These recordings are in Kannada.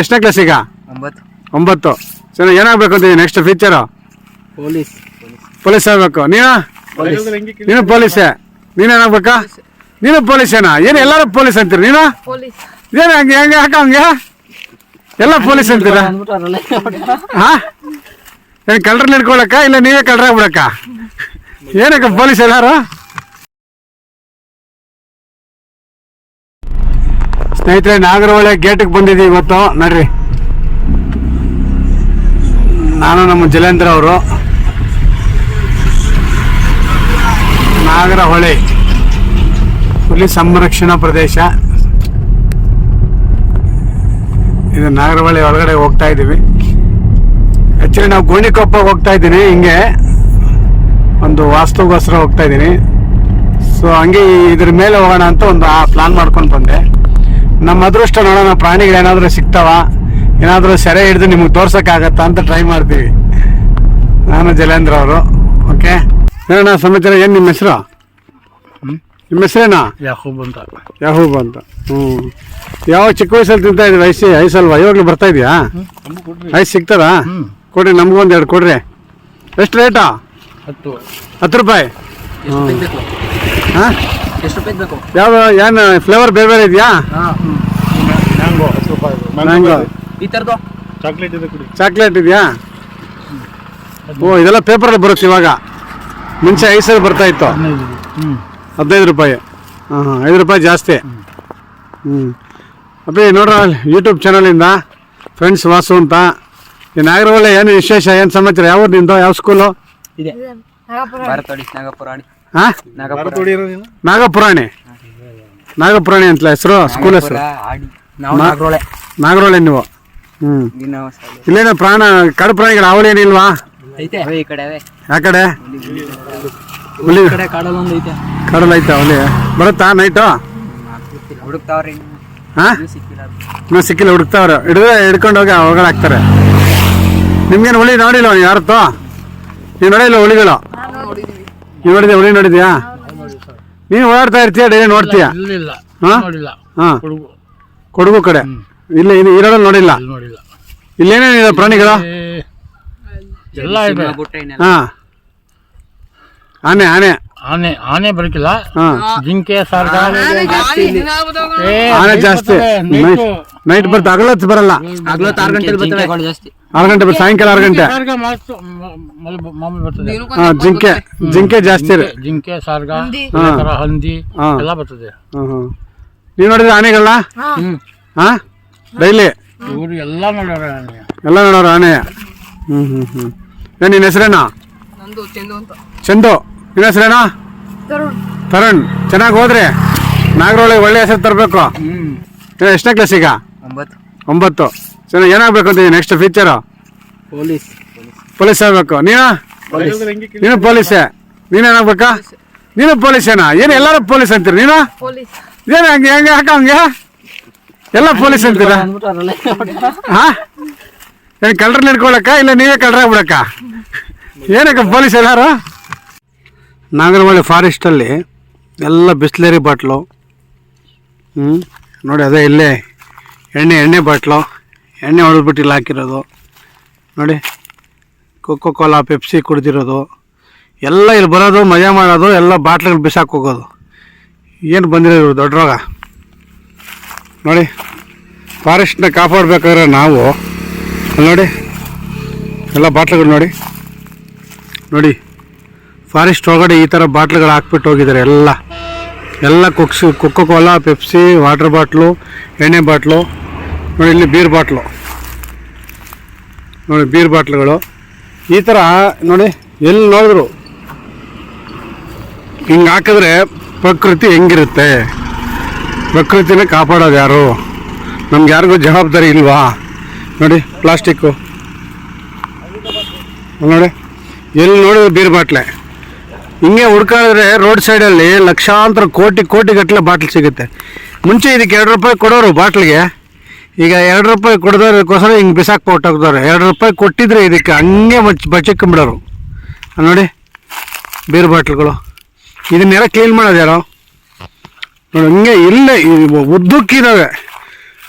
ಎಷ್ಟನೇ ಕ್ಲಾಸ್ ಈಗ? ಒಂಬತ್ತು. ಒಂಬತ್ತು. ಸರಿ ಏನಾಗಬೇಕು ಅಂತ ನೆಕ್ಸ್ಟ್ ಫ್ಯೂಚರು ಪೊಲೀಸ್. ಪೊಲೀಸ್ ಆಗಬೇಕು. ನೀನು? ನೀನು ಪೊಲೀಸೇ. ನೀನೇನಾಗ್ಬೇಕಾ ನೀನು ಪೊಲೀಸೇನಾ? ಏನು ಎಲ್ಲರೂ ಪೊಲೀಸ್ ಅಂತೀರಿ ನೀನು? ಪೊಲೀಸ್. ಏನು ಹಂಗೆ ಹಂಗೆ ಯಾಕ ಹಂಗೆ? ಎಲ್ಲ ಪೊಲೀಸ್ ಅಂತೀರಾ? ಹಾ? ಏನು ಹಿಡ್ಕೊಳಕ್ಕ? ಇಲ್ಲ ನೀವೇ ಕಳ್ರಾಗ್ಬಿಡಕ್ಕ ಏನಕ್ಕ ಪೊಲೀಸ್ ಎಲ್ಲಾರು? ಸ್ನೇಹಿತರೆ, ನಾಗರಹೊಳೆ ಗೇಟಿಗೆ ಬಂದಿದ್ದೀವಿ ಇವತ್ತು. ನೋಡ್ರಿ. ನಾನು ನಮ್ಮ ಜಲೇಂದ್ರ ಅವರು. ನಾಗರಹೊಳೆ ಹುಲಿ ಸಂರಕ್ಷಣಾ ಪ್ರದೇಶ. ಇದು ನಾಗರಹೊಳೆ ಒಳಗಡೆ ಹೋಗ್ತಾ ಇದ್ದೀವಿ. ಆ್ಯಕ್ಚುಲಿ ನಾವು ಗೋಣಿಕೊಪ್ಪ ಹೋಗ್ತಾ ಇದ್ದೀನಿ, ಹಿಂಗೆ. ಒಂದು ವಾಸ್ತುಗೋಸ್ಕರ ಹೋಗ್ತಾ ಇದ್ದೀನಿ. ಸೊ ಹಂಗೆ ಇದ್ರ ಮೇಲೆ ಹೋಗೋಣ ಅಂತ ಒಂದು ಪ್ಲಾನ್ ಮಾಡ್ಕೊಂಡು ಬಂದೆ. ನಮ್ಮ ಅದೃಷ್ಟ ನೋಡೋಣ ಪ್ರಾಣಿಗಳು ಏನಾದರೂ ಸಿಗ್ತಾವ? ಏನಾದರೂ ಸೆರೆ ಹಿಡಿದು ನಿಮಗೆ ತೋರ್ಸೋಕ್ಕಾಗತ್ತಾ ಅಂತ ಟ್ರೈ ಮಾಡ್ತೀವಿ. ನಾನು ಜಲೇಂದ್ರ ಅವರು ಓಕೆ ಏನಣ್ಣ ಸಮಾಚಾರ ಏನು ನಿಮ್ಮ ಹೆಸರು? ನಿಮ್ಮ ಹೆಸರೇನಾ? ಯಾಹೂಬ್ ಅಂತ. ಯಾಹೂಬ್ ಅಂತ. ಹ್ಞೂ ಯಾವ ಚಿಕ್ಕ ವಯಸ್ಸಲ್ಲಿ ತಿಂತಾ ಇದ್ದೀವಿ ಐಸಿ ಐಸಲ್ವಾ ಇವಾಗಲೂ ಬರ್ತಾ ಇದೆಯಾ ಐಸ್ ಸಿಗ್ತದಾ? ಕೊಡ್ರಿ ನಮಗೂ ಒಂದು ಎರಡು ಕೊಡ್ರಿ. ಎಷ್ಟು ರೇಟಾ ಹತ್ತು. ಹತ್ತು ರೂಪಾಯಿ? ಹಾಂ? ಎಷ್ಟು ರೂಪಾಯಿ ಬೇಕು? ಯಾವ ಏನು ಫ್ಲೇವರ್ ಬೇರೆ ಬೇರೆ ಇದೆಯಾ? ಮ್ಯಾಂಗೋ ಹತ್ತು ರೂಪಾಯಿ ಮ್ಯಾಂಗೋ ಈ ಥರದ್ದು? ಚಾಕ್ಲೇಟ್ ಇದೆ ಕುಡಿ. ಚಾಕ್ಲೇಟ್ ಇದೆಯಾ? ಓ ಇದೆಲ್ಲ ಪೇಪರಲ್ಲಿ ಬರುತ್ತೆ ಇವಾಗ. ಮುಂಚೆ ಐಸಲ್ಲಿ ಬರ್ತಾ ಇತ್ತು. ಹದಿನೈದು ಹ್ಞೂ ಹದಿನೈದು ರೂಪಾಯಿ. ಹಾಂ ಹಾಂ ಐದು ರೂಪಾಯಿ ಜಾಸ್ತಿ. ಹ್ಞೂ ಅಪ್ಪಿ ನೋಡ್ರ ಯೂಟ್ಯೂಬ್ ಚಾನಲಿಂದ ಫ್ರೆಂಡ್ಸ್ ವಾಸು ಅಂತ. ಈ ನಾಗರಹೊಳೆ ಏನು ವಿಶೇಷ ಏನು ಸಮಾಚಾರ? ಯಾವ ನಿಂದು ಯಾವ ಸ್ಕೂಲು ಇದೆ. ನಾಗಪುರ. ಹಾಂ? ನಾಗಪುರ ನಾಗಪುರಾಣಿ ನಾಗಪುರಾಣಿ. ಅಂತಲ ಹೆಸರು ಸ್ಕೂಲ್ ಹೆಸರು. ನಾಗರೋಳೆ. ನೀವು. ಹ್ಮ್. ಇಲ್ಲೇನೋ ಪ್ರಾಣ ಕಡು ಪ್ರಾಣಿಗಳು ಅವಳೇನಿಲ್ವಾ ಐತೆ. ಅವೇ ಈ ಕಡೆ ಅವೇ. ಯಾವ ಕಡೆ? ಹುಲಿ. ಕಡಲ್ ಐತಾ. ಹುಲಿ. ಬರುತ್ತಾ ನೈಟು ಹುಡುಕ್ತಾವ್ರಿ. ಹಾಂ? ಇನ್ನೂ ಸಿಕ್ಕಿಲ್ಲ ಹುಡುಕ್ತಾವ್ರ ಹಿಡಿದ ಸಿಕ್ಕಿಲ್ಲ ಹುಡುಕ್ತಾವ್ರೆ. ಹಿಡಿದು ಹಿಡ್ಕೊಂಡು ಹೋಗಿ ಹಾಕ್ತಾರೆ ನಿಮ್ಗೇನು ಹುಳಿ ನೋಡಿಲ್ಲ ನೀವು ಯಾರತ್ತೋ? ನೀವು ನೋಡಿಲ್ಲ ಹುಲಿಗಳು? ನೀವು ನೋಡಿದ್ಯಾ ಹುಳಿ ನೋಡಿದ್ಯಾ? ನೀನು ಓಡಾಡ್ತಾ ಇರ್ತೀಯ ಡೈಲಿ ನೋಡ್ತೀಯ? ಇಲ್ಲ ಹಾ? ನೋಡಿಲ್ಲ. ಹಾಂ. ಕೊಡಗು. ಕೊಡಗು ಕಡೆ. ಇಲ್ಲ ಇಲ್ಲಿ ಇರೋದ್ರಲ್ಲಿ ನೋಡಿಲ್ಲ. ಇಲ್ಲಿ ನೋಡಿಲ್ಲ. ಇಲ್ಲೇನೇನಿದೆ ಪ್ರಾಣಿಗಳು? ಎಲ್ಲ ಇದೆ. ಹಾಂ. ಆನೆ ಆನೆ. ಆನೆ ಆನೆ ಬರಕಿಲ್ಲ. ಜಿಂಕೆ ಸರ್ಗ ಏ, ಆನೆ ಜಾಸ್ತಿ. ನೈಟ್ ಬರ್ತ ಅಗಲ ಬರ್ತದೆ ಹಗಲೊತ್ತು ಬರಲ್ಲ. ಹಗ್ಲೊತ್ತು ಆರು ಗಂಟೆಲಿ ಬರ್ತವೆ ಜಾಸ್ತಿ. ಆರು ಗಂಟೆ ಬರ್- ಸಾಯಂಕಾಲ ಆರು ಗಂಟೆ. ಜಿಂಕೆ ಜಿಂಕೆ ಜಾಸ್ತಿ ಜಿಂಕೆ- ಸಾರ್ಗ ಹಂದಿ. ಹಾ. ಎಲ್ಲ ಬರ್ತದೆ. ನೀವು ನೋಡಿದ್ರೆ ಆನೆಗಳನ್ನ ಹ್ಮ್. ಹಾಂ? ಡೈಲಿ? ಇವರು ಎಲ್ಲ ನೋಡೋರ ಆನೆ. ಎಲ್ಲ ನೋಡೋರು ಆನೆ. ಹ್ಞೂ ಹ್ಞೂ ಹ್ಞೂ ಏನು ನಿನ್ನ ಹೆಸರೇನಾ? ಚೆಂದು ಅಂತ ಹೆಸರೇನ ತರುಣ್. ತರುಣ್. ಚೆನ್ನಾಗಿ ಹೋದ್ರಿ ನಾಗರೊಳಗೆ ಒಳ್ಳೆ ಹೆಸರು ತರಬೇಕು. ಎಷ್ಟನೇ ಕ್ಲಾಸ್ ಈಗ? ಒಂಬತ್ತು. ಒಂಬತ್ತು. ಚೆನ್ನಾಗಿ ಏನಾಗಬೇಕು ಅಂತ ನೆಕ್ಸ್ಟ್ ಫ್ಯೂಚರು ಪೊಲೀಸ್. ಪೊಲೀಸ್ ಆಗಬೇಕು. ನೀನು? ನೀನು ಪೊಲೀಸೇ. ನೀನೇನಾಗ್ಬೇಕಾ ನೀನು ಪೊಲೀಸೇನಾ? ಏನು ಎಲ್ಲರೂ ಪೊಲೀಸ್ ಅಂತೀರಿ ನೀನು? ಪೊಲೀಸ್. ಏನು ಹಂಗೆ ಹಂಗೆ ಹಾಕ ಹಂಗೆ? ಎಲ್ಲ ಪೊಲೀಸ್ ಅಂತೀರಾ? ಹಾ? ಏನು ಕಳ್ಳರ್ ಹಿಡ್ಕೊಳಕ್ಕ ಇಲ್ಲ ನೀವೇ ಕಳ್ರಾಗ್ಬಿಡಕ್ಕ ಏನಕ್ಕ ಪೊಲೀಸ್ ಎಲ್ಲಾರು? ನಾಗರಹೊಳೆ ಫಾರೆಸ್ಟಲ್ಲಿ ಎಲ್ಲ ಬಿಸ್ಲೇರಿ ಬಾಟ್ಲು ಹ್ಞೂ ನೋಡಿ ಅದೇ ಇಲ್ಲೇ ಎಣ್ಣೆ ಎಣ್ಣೆ ಬಾಟ್ಲು, ಎಣ್ಣೆ ಹೊಡೆದ್ಬಿಟ್ಟು ಇಲ್ಲಿ ಹಾಕಿರೋದು. ನೋಡಿ ಕೊಕ್ಕೋ ಕೋಲಾ ಪೆಪ್ಸಿ ಕುಡ್ದಿರೋದು. ಎಲ್ಲ ಇಲ್ಲಿ ಬರೋದು, ಮಜಾ ಮಾಡೋದು, ಎಲ್ಲ ಬಾಟ್ಲಿಗಳು ಬಿಸಾಕ್ ಹೋಗೋದು. ಏನು ಬಂದಿರೋದು ದೊಡ್ಡ ರೋಗ. ನೋಡಿ ಫಾರೆಸ್ಟ್ನ ಕಾಪಾಡಬೇಕಾದ್ರೆ ನಾವು, ನೋಡಿ, ಎಲ್ಲ ಬಾಟ್ಲುಗಳು ನೋಡಿ. ನೋಡಿ ಫಾರೆಸ್ಟ್ ಒಳಗಡೆ ಈ ಥರ ಬಾಟ್ಲುಗಳು ಹಾಕ್ಬಿಟ್ಟು ಹೋಗಿದ್ದಾರೆ ಎಲ್ಲ. ಎಲ್ಲ ಕುಕ್ಸು coca cola, pepsi, water bottle, ಎಣ್ಣೆ ಬಾಟ್ಲು. ನೋಡಿ ಇಲ್ಲಿ ಬೀರ್ ಬಾಟ್ಲು. ನೋಡಿ ಬೀರ್ ಬಾಟ್ಲುಗಳು. ಈ ಥರ ನೋಡಿ ಎಲ್ಲಿ ನೋಡಿದ್ರು. ಹಿಂಗೆ ಹಾಕಿದ್ರೆ ಪ್ರಕೃತಿ ಹೆಂಗಿರುತ್ತೆ. ಪ್ರಕೃತಿನ ಕಾಪಾಡೋದು ಯಾರು? ನಮ್ಗೆ ಯಾರಿಗೂ ಜವಾಬ್ದಾರಿ ಇಲ್ವಾ? ನೋಡಿ ಪ್ಲಾಸ್ಟಿಕ್ಕು. ನೋಡಿ ಎಲ್ಲಿ ನೋಡಿದ್ರು ಬೀರ್ ಬಾಟ್ಲೆ. ಹಿಂಗೆ ಹುಡ್ಕಾಡಿದ್ರೆ ರೋಡ್ ಸೈಡಲ್ಲಿ ಲಕ್ಷಾಂತರ ಕೋಟಿ ಕೋಟಿ ಗಟ್ಟಲೆ ಬಾಟ್ಲ್ ಸಿಗುತ್ತೆ. ಮುಂಚೆ ಇದಕ್ಕೆ ಎರಡು ರೂಪಾಯಿ ಕೊಡೋರು ಬಾಟ್ಲಿಗೆ, ಈಗ ಎರಡು ರೂಪಾಯಿ ಕೊಡೋದಕ್ಕೋಸ್ಕರ ಹಿಂಗೆ ಬಿಸಾಕ್ ಹೊಟ್ಟೋಗ್ತಾರೆ ಎರಡು ರೂಪಾಯಿ ಕೊಟ್ಟಿದ್ರೆ ಇದಕ್ಕೆ ಹಂಗೆ ಬಚ್ ಬಚ್ಚಿಕ್ಕೊಂಬಿಡೋರು ಅಲ್ಲಿ ನೋಡಿ, ಬೀರ್ ಬಾಟ್ಲ್ಗಳು. ಇದನ್ನೆಲ್ಲ ಕ್ಲೀನ್ ಮಾಡೋದು ಯಾರೋ? ನೋಡಿ, ಹಂಗೆ ಇಲ್ಲೇ ಉದ್ದಕ್ಕಿದ್ದಾವೆ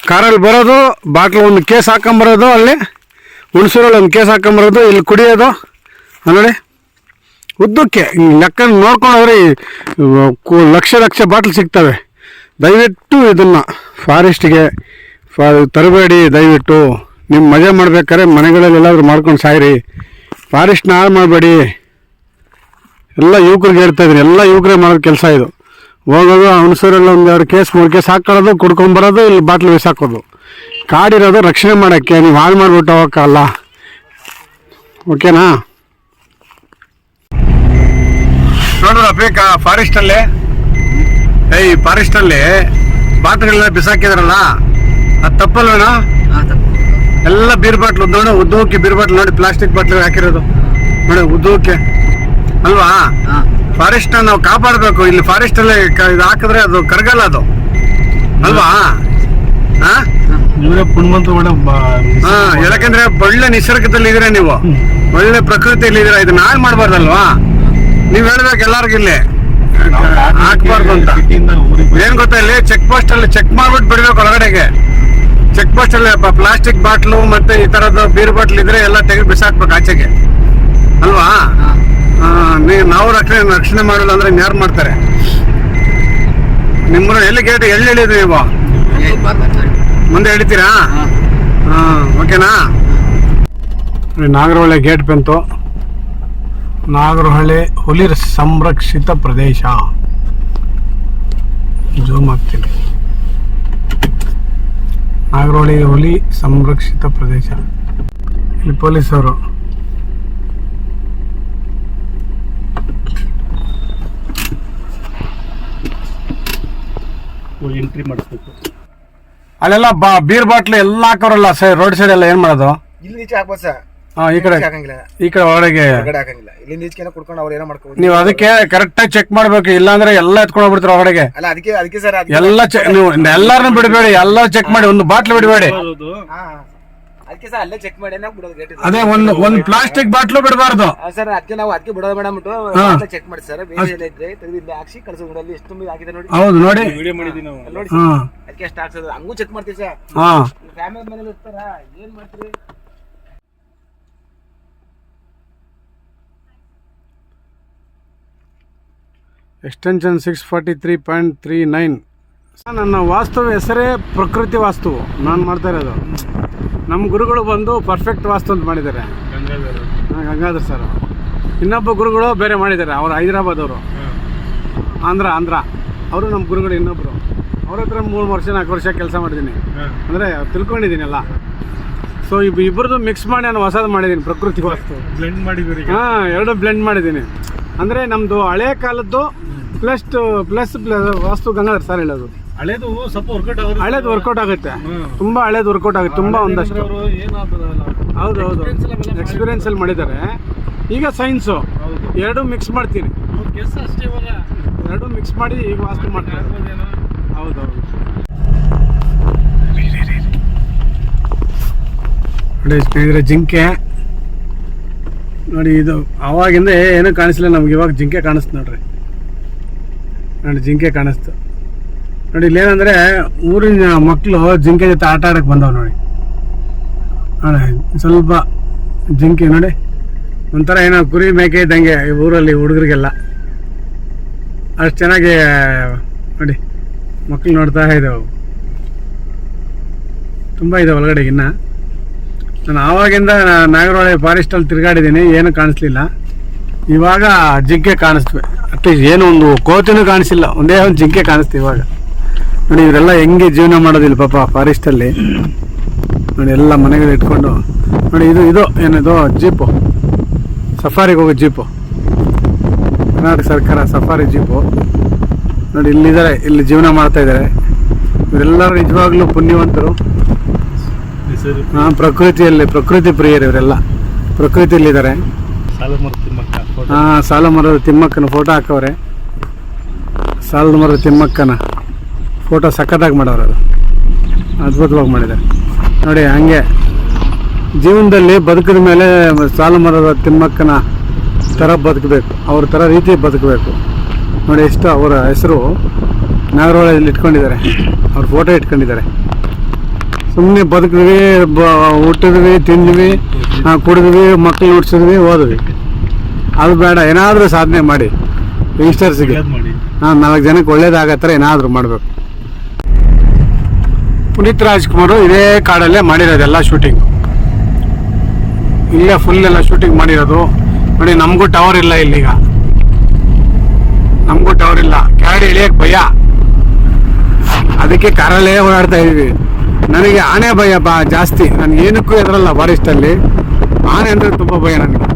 ಕಾರಲ್ಲಿ ಬರೋದು, ಬಾಟ್ಲು ಒಂದು ಕೇಸ್ ಹಾಕೊಂಬರೋದು ಅಲ್ಲಿ, ಹುಣಸೂರಲ್ಲಿ ಒಂದು ಕೇಸ್ ಹಾಕೊಂಬರೋದು, ಇಲ್ಲಿ ಕುಡಿಯೋದು. ನೋಡಿ. ಉದ್ದಕ್ಕೆ ಲೆಕ್ಕ ನೋಡ್ಕೊಂಡವ್ರೆ ಲಕ್ಷ ಲಕ್ಷ ಬಾಟ್ಲ್ ಸಿಗ್ತವೆ. ದಯವಿಟ್ಟು ಇದನ್ನು ಫಾರೆಸ್ಟ್ಗೆ, ಫಾ, ತರಬೇಡಿ, ದಯವಿಟ್ಟು. ನಿಮ್ಮ ಮಜಾ ಮಾಡ್ಬೇಕಾದ್ರೆ ಮನೆಗಳಲ್ಲಿ ಎಲ್ಲಾದರೂ ಮಾಡ್ಕೊಂಡು ಸಾಯಿರಿ. ಫಾರೆಸ್ಟ್ನ ಹಾಳು ಮಾಡಬೇಡಿ. ಎಲ್ಲ ಯುವಕರಿಗೆ ಹೇಳ್ತಾ ಇದ್ದೀನಿ, ಎಲ್ಲ ಯುವಕರೇ ಮಾಡೋದು ಕೆಲಸ ಇದು. ಹೋಗೋದು ಅವನಸೂರೆಲ್ಲ ಒಂದು ಎರಡು ಕೇಸ್, ಮೂರು ಕೇಸ್ ಹಾಕೊಳ್ಳೋದು ಕುಡ್ಕೊಂಬರೋದು ಇಲ್ಲಿ ಬಾಟ್ಲು ಬಿಸಾಕೋದು. ಕಾಡಿರೋದು ರಕ್ಷಣೆ ಮಾಡೋಕ್ಕೆ, ನೀವು ಹಾಳು ಮಾಡಿಬಿಟ್ಟು ಹೋಗೋಕ್ಕಲ್ಲ. ಓಕೆನಾ? ನೋಡ್ರ ಅಪೇಕ ಫಾರೆಸ್ಟಲ್ಲಿ ಏಯ್ ಫಾರೆಸ್ಟಲ್ಲಿ ಬಾಟ್ಲೆಲ್ಲ ಬಿಸಾಕಿದ್ರಲ್ಲ. ಅದು ಬಿಸಾಕಿದ್ರಲ್ಲ ಆ ತಪ್ಪು. ಎಲ್ಲ ಬೀರ್ ಬಾಟ್ಲು ನೋಡಿ ಉದ್ದೋಕೆ ಬೀರ್ ಬಾಟ್ಲು ನೋಡಿ ಪ್ಲಾಸ್ಟಿಕ್ ಬಾಟ್ಲು ಹಾಕಿರೋದು. ನೋಡಿ ಉದ್ದೋಕೆ. ಅಲ್ವಾ? ಹಾಂ. ಫಾರೆಸ್ಟ್ ನಾವು ಕಾಪಾಡಬೇಕು. ಇಲ್ಲಿ ಫಾರೆಸ್ಟ್ ಅಲ್ಲಿ ಕ- ಇದು ಹಾಕಿದ್ರೆ ಅದು ಕರಗಲ್ಲ ಅದು. ಅಲ್ವಾ? ಹಾ? ಇವರೇ ಪುಣ್ಮಂತ ಹಾ ಯಾಕಂದ್ರೆ ಒಳ್ಳೆ ನಿಸರ್ಗದಲ್ಲಿ ಇದೀರ ನೀವು ಒಳ್ಳೆ ಪ್ರಕೃತಿಯಲ್ಲಿ ಇದೀರ ಇದನ್ನ ನಾನ್ ಮಾಡಬಾರ್ದಲ್ವಾ? ನೀವ್ ಹೇಳ್ಬೇಕು ಎಲ್ಲಾರ್ಗು ಇಲ್ಲಿ. ಹಾಕ್ಬಾರ್ದು ಅಂತ. ಏನ್ ಗೊತ್ತಾ ಇಲ್ಲಿ? ಚೆಕ್ ಪೋಸ್ಟ್ ಅಲ್ಲಿ ಚೆಕ್ ಮಾಡ್ಬಿಟ್ಟು ಬಿಡ್ಬೇಕು ಒಳಗಡೆಗೆ. ಚೆಕ್ ಪೋಸ್ಟ್ ಅಲ್ಲಿ ಪ್ಲಾಸ್ಟಿಕ್ ಬಾಟ್ಲು ಮತ್ತೆ ಈ ತರದ ಬೀರ್ ಬಾಟ್ಲ್ ಇದ್ರೆ ಎಲ್ಲ ತೆಗೆದು ಬಿಸಾಕ್ಬೇಕು ಆಚೆಗೆ. ಅಲ್ವಾ? ಹಾಂ ಆ, ನೀ- ನಾವು ರಕ್ಷಣೆ ರಕ್ಷಣೆ ಮಾಡಿಲ್ಲ ಅಂದ್ರೆ ಯಾರು ಮಾಡ್ತಾರೆ? ನಿಮ್ಮ ಎಲ್ಲಿ ಗೇಟ್ ಎಲ್ಲಿ ಹೇಳಿದ್ರಿ ನೀವು? ಮುಂದೆ ಹೇಳ್ತೀರಾ ಹಾಂ. ಹಾ ಓಕೆನಾ ನಾಗರಹೊಳೆ ಗೇಟ್ ಬಂತು. ನಾಗರಹೊಳೆ ಹುಲಿ ಸಂರಕ್ಷಿತ ಪ್ರದೇಶ. ಜೂಮ್ ಆಗ್ತೀನಿ. ನಾಗರಹೊಳೆ ಹುಲಿ ಸಂರಕ್ಷಿತ ಪ್ರದೇಶ. ಇಲ್ಲಿ ಪೊಲೀಸರು. ಎಂಟ್ರಿ ಮಾಡಿಸ್ಬೇಕು. ಅಲ್ಲೆಲ್ಲ ಬಾ ಬೀರ್ ಬಾಟ್ಲು ಎಲ್ಲ ಹಾಕೋರಲ್ಲ ಸರ್ ರೋಡ್ ಸೈಡ್ ಎಲ್ಲ ಏನ್ ಮಾಡೋದು? ಇಲ್ಲಿ ಈಚೆ ಹಾಕ್ಬೋದು ಸರ್. ಹಾ ಈ ಕಡೆ. ಹಾಕಂಗಿಲ್ಲ ಈ ಕಡೆ ಒಳಗೆ. ಹೊರಗಡೆ ಹಾಕಂಗಿಲ್ಲ ಇಲ್ಲಿಂದ ಈಚೆನ ಕುಡ್ಕೊಂಡು ಅವ್ರು ಏನೋ ಮಾಡ್ಕೋಬೋದು. ನೀವು ಅದಕ್ಕೆ ಕರೆಕ್ಟಾಗಿ ಚೆಕ್ ಮಾಡ್ಬೇಕು. ಇಲ್ಲಾಂದ್ರೆ ಎಲ್ಲ ಎತ್ಕೊಂಡು ಹೋಗ್ಬಿಡ್ತಾರೆ ಹೊರಗಡೆ. ಅಲ್ಲ ಅದಕ್ಕೆ ಅದಕ್ಕೆ ಸರ್ ಅದಕ್ಕೆ ಎಲ್ಲ ಚೆಕ್ ನೀವು ಎಲ್ಲಾರನ್ನೂ ಬಿಡಬೇಡಿ. ಎಲ್ಲ ಚೆಕ್ ಮಾಡಿ. ಒಂದು ಬಾಟ್ಲು ಬಿಡಬೇಡಿ. ಹಾ ಅದಕ್ಕೆ ಸರ್ ಅಲ್ಲೇ ಚೆಕ್ ಮಾಡಿ ನಾವು ಬಿಡೋದು ಗೇಟ್ ಅದೇ ಒಂದು ಒಂದು ಪ್ಲಾಸ್ಟಿಕ್ ಬಾಟ್ಲು ಬಿಡಬಾರ್ದು. ಸರ್ ಅದಕ್ಕೆ ನಾವು ಅದಕ್ಕೆ ಬಿಡೋದು ಮೇಡಮ್ ಬಿಟ್ಟು ಚೆಕ್ ಮಾಡಿ ಸರ್. ಬೇರೆ ಎಲ್ಲ ಇದ್ರೆ ತೆಗೆದು ಇಲ್ಲಿ ಹಾಕ್ಸಿ ಕಳ್ಸೋದು ಅಲ್ಲಿ ಎಷ್ಟು ತುಂಬಿ ಆಗಿದೆ ನೋಡಿ. ಹೌದು ನೋಡಿ. ಹಾ ಅದಕ್ಕೆ ಅಷ್ಟು ಹಾಕ್ಸೋದು ಹಂಗೂ ಚೆಕ್ ಮಾಡ್ತೀವಿ ಸರ್. ಹಾ. ಫ್ಯಾಮಿಲಿ ಮನೇಲಿ ಇರ್ತಾರ? ಏನ್ ಮಾಡ್ತೀರಿ? Extension six forty three point three nine ನನ್ನ ವಾಸ್ತವ ಹೆಸರೇ ಪ್ರಕೃತಿ ವಾಸ್ತು. ನಾನು ಮಾಡ್ತಾ ಇರೋದು. ನಮ್ಮ ಗುರುಗಳು ಬಂದು ಪರ್ಫೆಕ್ಟ್ ವಾಸ್ತು ಅಂತ ಮಾಡಿದ್ದಾರೆ. ಗಂಗಾಧರ್. ಸರ್ ಇನ್ನೊಬ್ಬ ಗುರುಗಳು ಬೇರೆ ಮಾಡಿದ್ದಾರೆ. ಅವರು ಹೈದರಾಬಾದ್ ಅವರು. ಆಂಧ್ರ ಆಂಧ್ರ. ಅವರು ನಮ್ಮ ಗುರುಗಳು ಇನ್ನೊಬ್ಬರು ಅವ್ರ ಹತ್ರ ಮೂರು ವರ್ಷ ನಾಲ್ಕು ವರ್ಷ ಕೆಲಸ ಮಾಡಿದ್ದೀನಿ. ಅಂದರೆ ತಿಳ್ಕೊಂಡಿದ್ದೀನಿ ಎಲ್ಲ ಸೊ ಇಬ್ ಇಬ್ಬರದು ಮಿಕ್ಸ್ ಮಾಡಿ ನಾನು ಹೊಸದು ಮಾಡಿದ್ದೀನಿ ಪ್ರಕೃತಿ ವಾಸ್ತು. ಬ್ಲೆಂಡ್ ಮಾಡಿದ್ದೀನಿ ಹಾಂ ಎರಡು ಬ್ಲೆಂಡ್ ಮಾಡಿದ್ದೀನಿ. ಅಂದರೆ ನಮ್ಮದು ಹಳೆ ಕಾಲದ್ದು plus plus plus vastu Gangadhar sir ಹೇಳೋದು. ಹಳೇದು ಸ್ವಲ್ಪ ವರ್ಕೌಟ್ ಆಗುತ್ತೆ ಹಳೇದು ವರ್ಕೌಟ್ ಆಗುತ್ತೆ. ತುಂಬ ಹಳೇದು ವರ್ಕೌಟ್ ಆಗುತ್ತೆ ತುಂಬ ಒಂದಷ್ಟು. ಹೌದು ಹೌದು. ಎಕ್ಸ್ಪೀರಿಯನ್ಸ್ ಅಲ್ಲಿ ಮಾಡಿದ್ದಾರೆ. ಈಗ ಸೈನ್ಸು ಎರಡು ಮಿಕ್ಸ್ ಮಾಡ್ತೀನಿ. ಎರಡು ಮಿಕ್ಸ್ ಮಾಡಿ ಈಗ ವಾಸ್ತು ಮಾಡ್ತಾರೆ. ಹೌದು ಹೌದು. ನೋಡಿ ಸ್ನೇಹಿತರೆ ಜಿಂಕೆ. ನೋಡಿ ಇದು ಅವಾಗಿಂದ ಏನೂ ಕಾಣಿಸ್ಲಿಲ್ಲ ನಮ್ಗೆ ಇವಾಗ ಜಿಂಕೆ ಕಾಣಿಸ್ತು ನೋಡ್ರಿ. ನೋಡಿ ಜಿಂಕೆ ಕಾಣಿಸ್ತು. ನೋಡಿ ಇಲ್ಲೇನಂದರೆ ಊರಿನ ಮಕ್ಕಳು ಜಿಂಕೆ ಜೊತೆ ಆಟ ಆಡಕ್ಕೆ ಬಂದವು ನೋಡಿ. ಸ್ವಲ್ಪ ಜಿಂಕೆ ನೋಡಿ. ಒಂಥರ ಏನೋ ಕುರಿ ಮೇಕೆ ಇದ್ದಂಗೆ ಈ ಊರಲ್ಲಿ ಹುಡುಗರಿಗೆಲ್ಲ. ಅಷ್ಟು ಚೆನ್ನಾಗಿ, ನೋಡಿ ಮಕ್ಕಳು ನೋಡ್ತಾ ಇದ್ದಾವೆ. ತುಂಬ ಇದೆ ಒಳಗಡೆ ಇನ್ನು. ನಾನು ಆವಾಗಿಂದ ನಾಗರಹೊಳೆ ಫಾರೆಸ್ಟಲ್ಲಿ ತಿರುಗಾಡಿದ್ದೀನಿ, ಏನು ಕಾಣಿಸ್ಲಿಲ್ಲ. ಇವಾಗ ಜಿಂಕೆ ಕಾಣಿಸ್ತವೆ. ಅಟ್ಲೀಸ್ಟ್ ಏನು ಒಂದು ಕೋತಿನೂ ಕಾಣಿಸಿಲ್ಲ. ಒಂದೇ ಒಂದು ಜಿಂಕೆ ಕಾಣಿಸ್ತು ಇವಾಗ. ನೋಡಿ ಇವರೆಲ್ಲ ಹೆಂಗೆ ಜೀವನ ಮಾಡೋದಿಲ್ಲ ಪಾಪ ಫಾರೆಸ್ಟಲ್ಲಿ ನೋಡಿ ಎಲ್ಲ ಮನೆಗಳು ಇಟ್ಕೊಂಡು. ನೋಡಿ ಇದು ಇದು ಏನಿದು? ಜೀಪು. ಸಫಾರಿಗೆ ಹೋಗೋ ಜೀಪು. ಕರ್ನಾಟಕ ಸರ್ಕಾರ ಸಫಾರಿ ಜೀಪು. ನೋಡಿ ಇಲ್ಲಿದ್ದಾರೆ ಇಲ್ಲಿ ಜೀವನ ಮಾಡ್ತಾ ಇದ್ದಾರೆ. ಇವರೆಲ್ಲರೂ ನಿಜವಾಗ್ಲೂ ಪುಣ್ಯವಂತರು. ಪ್ರಕೃತಿಯಲ್ಲಿ ಪ್ರಕೃತಿ ಪ್ರಿಯರು ಇವರೆಲ್ಲ. ಪ್ರಕೃತಿಯಲ್ಲಿದ್ದಾರೆ. ಸಾಲ ಮರದ ತಿಮ್ಮಕ್ಕನ ಫೋಟೋ ಹಾಕವ್ರೆ. ಸಾಲದ ಮರದ ತಿಮ್ಮಕ್ಕನ ಫೋಟೋ ಸಖತ್ತಾಗಿ ಮಾಡವ್ರೆ ಅದು. ಅದ್ಭುತವಾಗಿ ಮಾಡಿದ್ದಾರೆ ನೋಡಿ, ಹಂಗೆ ಜೀವನದಲ್ಲಿ ಬದುಕಿದ ಮೇಲೆ ಸಾಲ ಮರದ ತಿಮ್ಮಕ್ಕನ ಥರ ಬದುಕಬೇಕು. ಅವ್ರ ಥರ ರೀತಿ ಬದುಕಬೇಕು. ನೋಡಿ ಎಷ್ಟು ಅವರ ಹೆಸರು ನಾಗರಹೊಳೆಯಲ್ಲಿ ಇಟ್ಕೊಂಡಿದ್ದಾರೆ. ಅವ್ರ ಫೋಟೋ ಇಟ್ಕೊಂಡಿದ್ದಾರೆ. ಸುಮ್ಮನೆ ಬದುಕಿದ್ವಿ ಹುಟ್ಟಿದ್ವಿ, ತಿಂದ್ವಿ ಕುಡಿದ್ವಿ ಮಕ್ಕಳು ಹುಡ್ಸಿದ್ವಿ ಓದ್ವಿ ಅದು ಬೇಡ ಏನಾದರೂ ಸಾಧನೆ ಮಾಡಿ. ಯಂಗ್ಸ್ಟರ್ಸಿಗೆ ಹಾಂ ನಾಲ್ಕು ಜನಕ್ಕೆ ಒಳ್ಳೇದಾಗೋ ಥರ ಏನಾದರೂ ಮಾಡಬೇಕು. ಪುನೀತ್ ರಾಜ್ಕುಮಾರ್ ಇದೇ ಕಾಡಲ್ಲೇ ಮಾಡಿರೋದೆಲ್ಲ ಶೂಟಿಂಗ್ ಇಲ್ಲೇ ಫುಲ್ ಎಲ್ಲ ಶೂಟಿಂಗ್ ಮಾಡಿರೋದು. ನೋಡಿ ನಮಗೂ ಟವರ್ ಇಲ್ಲ ಇಲ್ಲಿಗ. ನಮಗೂ ಟವರ್ ಇಲ್ಲ. ಕ್ಯಾಡ್ ಇಳಿಯಕ್ಕೆ ಭಯ. ಅದಕ್ಕೆ ಕಾರಲ್ಲೇ ಓಡಾಡ್ತಾ ಇದೀವಿ. ನನಗೆ ಆನೆ ಭಯ ಬಾ ಜಾಸ್ತಿ. ನನಗೆ ಏನಕ್ಕೂ ಎದುರಲ್ಲ ಫಾರೆಸ್ಟಲ್ಲಿ ಆನೆ ಅಂದರೆ ತುಂಬ ಭಯ ನನಗೆ.